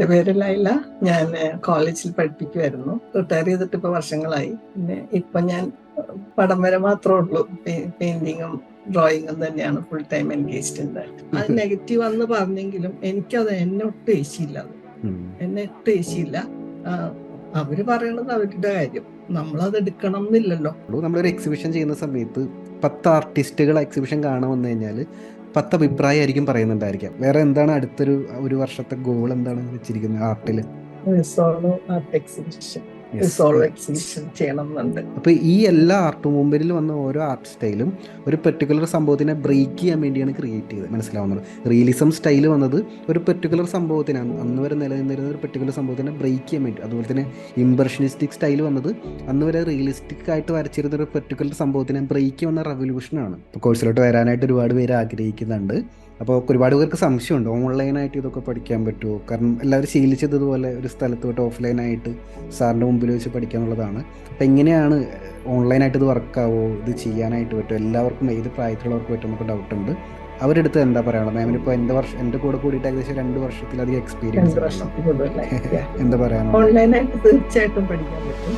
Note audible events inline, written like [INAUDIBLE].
എന്റെ പേര് ലൈല. ഞാൻ കോളേജിൽ പഠിപ്പിക്കുമായിരുന്നു റിട്ടയർ ചെയ്തിട്ട് ഇപ്പൊ വർഷങ്ങളായി. പിന്നെ ഇപ്പൊ ഞാൻ പടം വരെ മാത്രമേ ഉള്ളൂ. പെയിന്റിങ്ങും ഡ്രോയിങ്ങും തന്നെയാണ് ഫുൾ ടൈം എൻഗേജ്ഡ് അത് നെഗറ്റീവ് എന്ന് പറഞ്ഞെങ്കിലും എനിക്കത് എന്നെ ഒട്ടും ഏശിയില്ല അത്. എന്നെ ഒട്ടും ഏശിയില്ല. അവർ പറയണത് അവരുടെ കാര്യം. നമ്മളത് എടുക്കണം എന്നില്ലല്ലോ. നമ്മളൊരു എക്സിബിഷൻ ചെയ്യുന്ന സമയത്ത് പത്ത് ആർട്ടിസ്റ്റുകൾ എക്സിബിഷൻ കാണാൻ വന്നു കഴിഞ്ഞാൽ പത്ത് അഭിപ്രായമായിരിക്കും പറയുന്നുണ്ടായിരിക്കാം. വേറെ എന്താണ് അടുത്തൊരു ഒരു വർഷത്തെ ഗോൾ എന്താണ് വെച്ചിരിക്കുന്നത് ആർട്ടിൽ റിസോൾവ് ആർട്ട് എക്സിബിഷൻ ചെയ്യണം എന്നുണ്ട്. അപ്പോൾ ഈ എല്ലാ ആർട്ട് മൂവ്മെന്റിൽ വന്ന ഓരോ ആർട്ട് സ്റ്റൈലും ഒരു പെർട്ടിക്കുലർ സംഭവത്തിനെ ബ്രേക്ക് ചെയ്യാൻ വേണ്ടിയാണ് ക്രിയേറ്റ് ചെയ്തത്. മനസ്സിലാവുന്നത്? റിയലിസം സ്റ്റൈൽ വന്നത് ഒരു പെർട്ടിക്കുലർ സംഭവത്തിനാണ് അന്ന് അന്ന് വരെ നിലനിന്നിരുന്ന ഒരു പെർട്ടിക്കുലർ സംഭവത്തിനെ ബ്രേക്ക് ചെയ്യാൻ വേണ്ടി. അതുപോലെ തന്നെ ഇംപ്രഷനിസ്റ്റിക് സ്റ്റൈൽ വന്നത് അന്ന് വരെ റിയലിസ്റ്റിക് ആയിട്ട് വരച്ചിരുന്ന ഒരു പെർട്ടിക്കുലർ സംഭവത്തിനെ ബ്രേക്ക് ചെയ്യുന്ന റെവല്യൂഷനാണ് ഇപ്പോൾ കോഴ്സിലോട്ട് വരാനായിട്ട് ഒരുപാട് പേര് ആഗ്രഹിക്കുന്നുണ്ട്. അപ്പോൾ ഒരുപാട് പേർക്ക് സംശയമുണ്ട്. ഓൺലൈനായിട്ട് ഇതൊക്കെ പഠിക്കാൻ പറ്റുമോ? കാരണം എല്ലാവരും ശീലിച്ചതുപോലെ ഒരു സ്ഥലത്ത് പോയിട്ട് ഓഫ്ലൈനായിട്ട് സാറിന്റെ മുമ്പിൽ വെച്ച് പഠിക്കാന്നുള്ളതാണ് അപ്പം എങ്ങനെയാണ് ഓൺലൈനായിട്ട് ഇത് വർക്കാവോ? ഇത് ചെയ്യാനായിട്ട് പറ്റുമോ? എല്ലാവർക്കും ഏത് പ്രായത്തിലുള്ളവർക്ക് പറ്റും നമുക്ക് ഡൗട്ട് ഉണ്ട് അവരെടുത്ത് എന്താ പറയാനുള്ളത്? മാമിന് ഇപ്പോൾ എന്റെ വർഷം എന്റെ കൂടെ കൂടിയിട്ട് ഏകദേശം രണ്ട് വർഷത്തിലധികം എക്സ്പീരിയൻസ് [LAUGHS] എന്താ പറയാനുള്ളത്? ഓൺലൈനായിട്ട് തീർച്ചയായിട്ടും പഠിക്കാൻ പറ്റും.